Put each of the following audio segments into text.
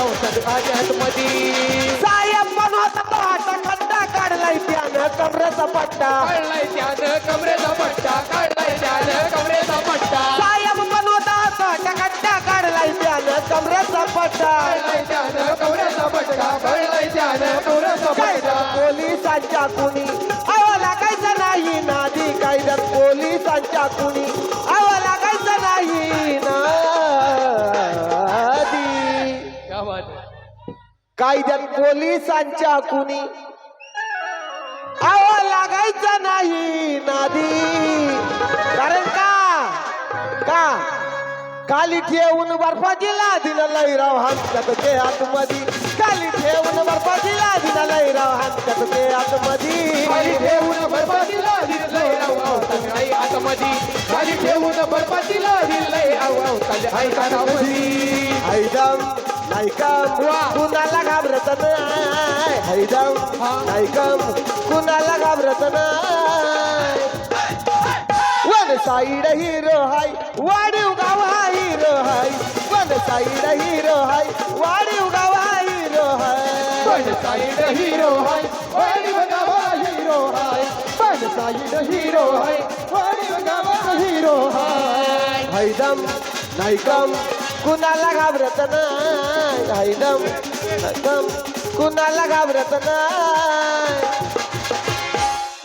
आव सदभाग्यात मधी साहेब पण होता तो हाता खड्डा काढलाय त्यानं कमरेचा पट्टा. काढलाय त्यानं कमरेचा पट्टा काढलाय त्यानं कमरेचा पट्टा. साहेब पण होता तो हाता खड्डा काढलाय त्यानं कमरेचा पट्टा. काढलाय त्यानं कमरेचा पट्टा काढलाय त्यानं कमरेचा पट्टा. पोलिसांच्या कुणी कायद्यात पोलिसांच्या कुणी अहो लागायचं नाही नादी. कारण का? का? खाली ठेवून बर्फाजीला दिलं लैराव हातात ते आतमधी खाली ठेवून बर्फाजीला दिलं लैराव हातात ते आतमधी खाली ठेवून दिलंय आव आव सदभाई आतमधी खाली ठेवून दिलंय आव आव सदभाई आतमधी हैदम नायकम. कुणाला घाबरत नाही हैदम. नायकम कुणाला घाबरत नाही वन साईड हिरो हाय वाढीव गाव हा हिरो हाय वन साईड हिरो हाय वाढीव गाव हा हिरो हाय पण साईड हिरो हाय वाडी गावा हिरो हाय पण साईड हिरो हाय वाडी गावा हिरो हाय हैदम नायकम कुणाला घाबरत नाही हैदम नायकम कुणाला घाबरत नाही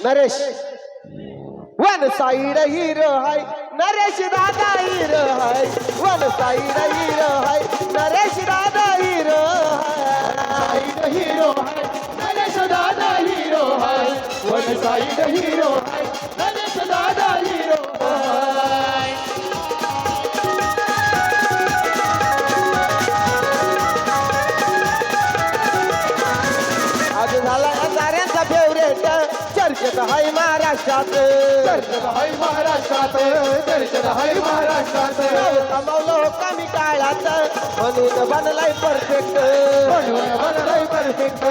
नरेश वन साईड हिरो हाय नरेश दादा हिरो हाय वन साईड हिरो हाय नरेश दादा हिरो हाय साईड हिरो हाय नरेश दादा हिरो हाय वन साईड हिरो हाय नरेश दादा चर्चेत हाय महाराष्ट्रात. दर्शन हाय महाराष्ट्रात दर्शन हाय महाराष्ट्रात. कमावलो कमी काळात म्हणून बनलाय परफेक्ट बनवून बनलाय परफेक्ट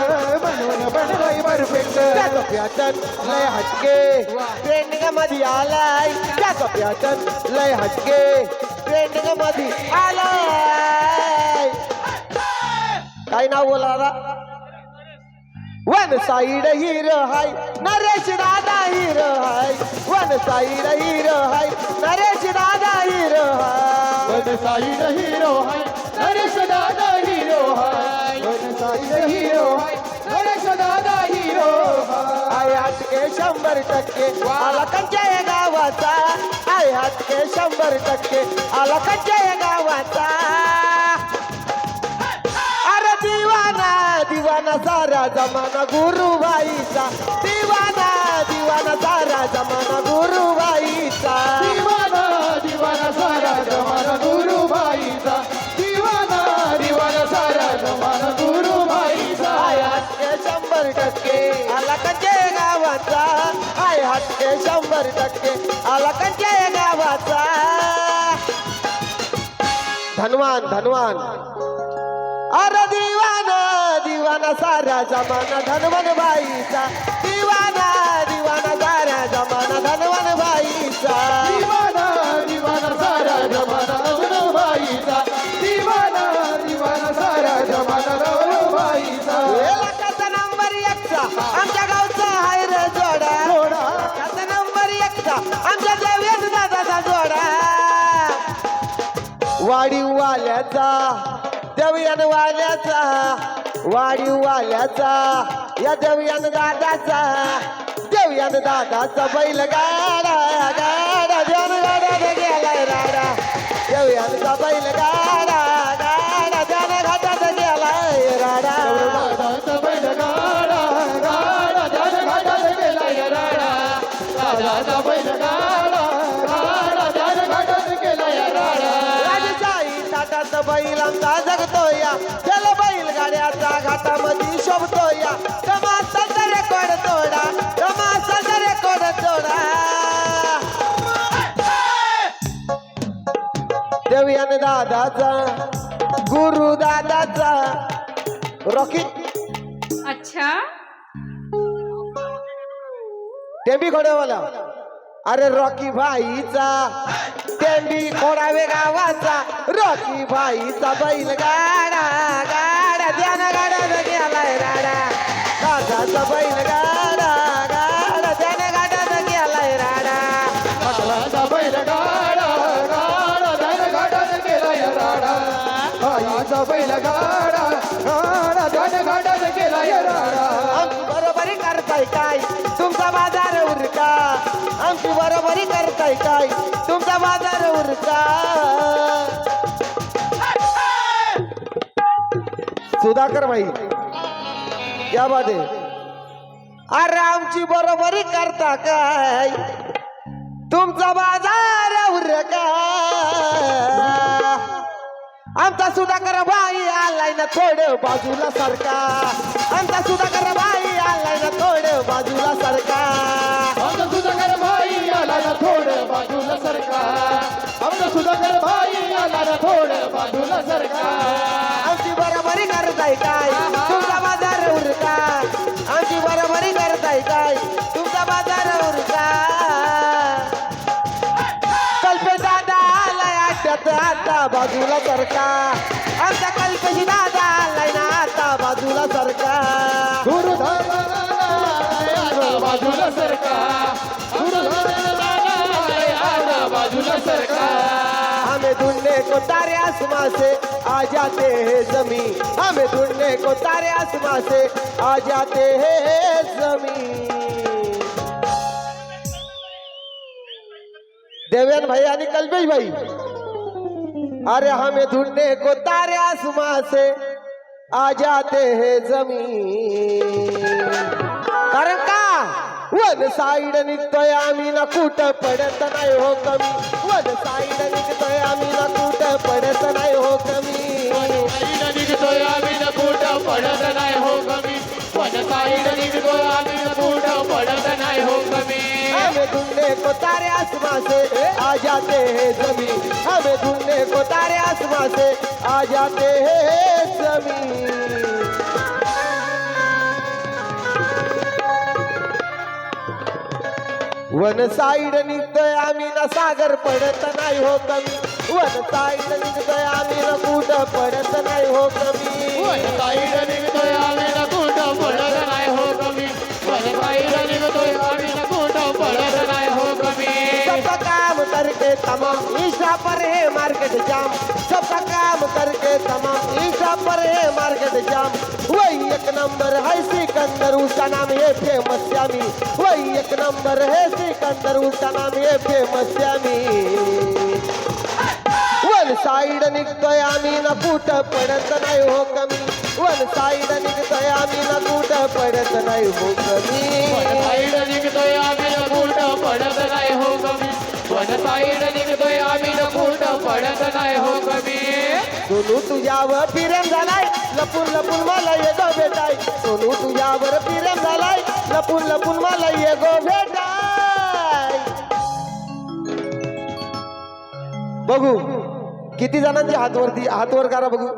बनवून बनलाय परफेक्ट त्याचं पॅटर्न लय हटके ट्रेंडिंगमध्ये आलाय. त्याचं पॅटर्न लय हटके ट्रेंडिंगमध्ये आलाय. काय नाव बोला वन साईड हिरो हाय नरेश दादा हिरो हाय वन साईड हिरो हाय नरेश दादा हिरो हाय। वन साईड हिरो हाय नरेश दादा हिरो हाय। वन साईड हिरो हाय नरेश दादा हिरो हाय। आय हटके शंभर टक्के आला कंच्या या गावाचा। आय हटके शंभर टक्के आला कंच्या या गावाचा। दिवाना सारा जमाना गुरुबाईचा. दिवाना दिवाना सारा जमाना गुरुबाईचा. दिवाना दिवाना सारा जमाना गुरुबाईचा. दिवाना दिवाना सारा जमाना गुरुबाईचा. आय हटके शंभर टक्के आला कंच्या या गावाचा आय हटके शंभर टक्के आला कंच्या या गावाचा धनवान धनवान. अरे दिवाना दिवाना सारा जमाना धनवन बाईचा. दिवाना दिवाना सारा जमाना धनवन बाईचा. दिवाना दिवाना सारा जमाना गुरुबाईचा दिवाना दिवाना सारा जमाना गुरुबाईचा लाखाचा नंबर एकचा आमच्या गावचा हाय रे जोडा. नंबर एकचा आमच्या देवेश दादाचा जोडा. देवयान वाल्याचा वाडीव वाल्याचा या देवयान दादाचा देवयान दादाचा बैल बैल आमचा जगतो या. त्याला बैल गाड्याचा घाटामध्ये शोभतो या. तमासाचा रेकॉर्ड तोडा तमासाचा रेकॉर्ड तोडा देवयान दादाचा गुरु दादाचा. रॉकी. अच्छा. टेबी घोडेवाला अरे रॉकी भाईचा. टेंबी खोडावे गावाचा रॉकी बाईचा बैल गाडा गाडा ध्यान गाडा गेलाय राडा दादाचा बैल गाडा बैल गाडा गाडा धन गाडत गेला या राडा. आमची बरोबरी करताय काय? तुमचा बाजार उरका. आमची बरोबरी करताय काय? तुमचा बाजार उरका. सुधाकर भाई क्या बात आहे अरे आमची बरोबरी करता काय? तुमचा बाजार उरका. आमचा सुधाकर भाई आलाय ना थोडं बाजूला सरका आमचा सुधाकर भाई आलाय ना थोडं बाजूला सरका आमचा सुधाकर भाई आला ना थोडं बाजूला सरका आमचा सुधाकर भाई आला ना थोडं बाजूला सरका आमची बरोबरी करताय काय? तुमचा बाजार उरका. आमची बरोबरी करताय काय? तुमचा बाजार आता बाजूला सरका. आमचा कल्पेशी दादा आलाय आता बाजूला सरका. बाजूला सरका बाजूला सरका हमें ढूँढने को तारे आसमां से आ जाते हैं जमी हमें ढूँढने को तारे आसमां से आ जाते हैं जमी देवेन भाई आणि कल्पेश भाई. अरे हमें ढूंढने को तारे आसमां से आ जाते हैं जमीन। कारण का? वन साईड निघतोय आम्ही ना कुठं पडत नाही हो कमी। वन साईड निघतोय आम्ही ना कुठं पडत नाही हो कमी। निघतोय आम्ही न कुठं पडत नाही हो कमी। पण साईड निघतोय आम्ही न कुठं पडत नाही हो कमी। हमें ढूंढने को तारे आसमां से आ जाते हैं जमीन। हमें को तारे आसमां से आ जाते हैं जमीन वन साईड निघतोय आम्ही ना सागर पडत नाही हो कमी. वन साईड निघतोय आम्ही ना कुठं पडत नाही हो कमी. पण साईड तमाम ईशा पर है मार्केट जाम। सबका काम करके तमाम ईशा पर है मार्केट जाम। वही एक नंबर है सिकंदर उसका नाम है फेमस श्यामी वही एक नंबर है सिकंदर उसका नाम है फेमस श्यामी वन साईड निघतोय आम्ही ना फुट पडत नाही हो कमी। वन साईड निघतोय आम्ही ना फुट पडत नाही हो पण कमी साईड निघतोय आम्ही ना फुट पडत नाही हो कमी। वन साईड पडत नाही हो कमी. सोनू तुझ्यावर प्रेम झालाय. लपून लपून मला ये गो भेटाय. सोनू तुझ्यावर प्रेम झालाय. लपून लपून मला ये गो भेटाय. बघू. किती जणांचे हातवरती हातवर करा बघू.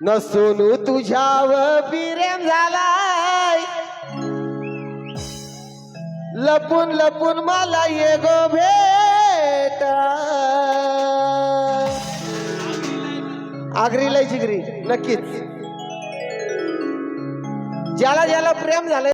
न सोनू तुझ्यावर प्रेम झालाय. लपून लपून मला ये गो भेट आगरी लय जिगरी नक्कीच. ज्याला ज्याला प्रेम झालं